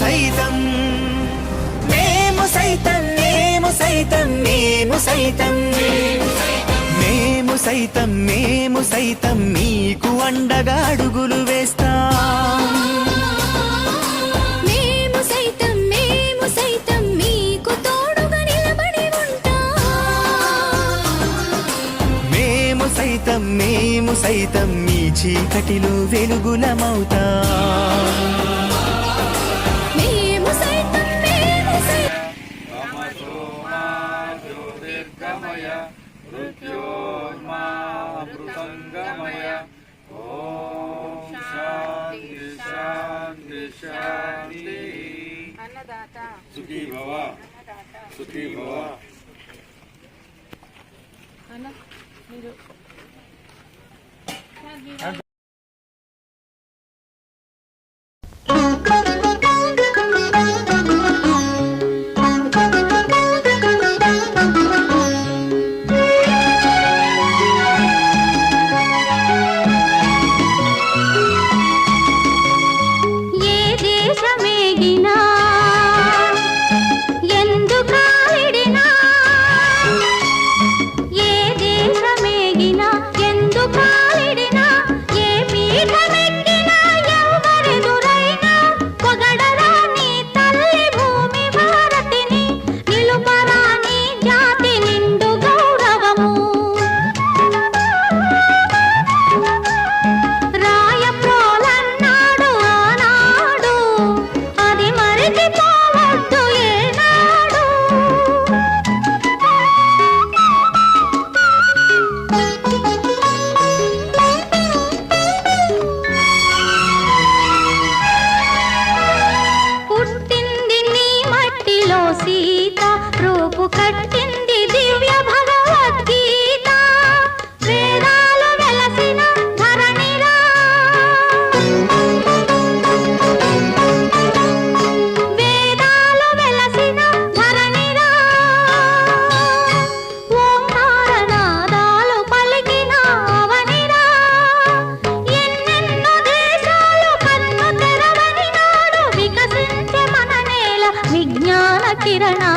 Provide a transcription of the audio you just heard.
సైతం. మేము సైతం మేము సైతం మేము సైతం. మేము సైతం మేము సైతం మీకు అండగా అడుగులు వేస్తాం. మేము సైతం మేము సైతం మీకు తోడుగా మేము సైతం మేము సైతం మీ చీకటిలో వెలుగులమవుతాం. मृत्योर्मामृतङ्गमय मृत्योर्मामृतङ्गमय ॐ शान्ति शान्ति शान्ति। सुखी भव। सुखी भव। கிரணா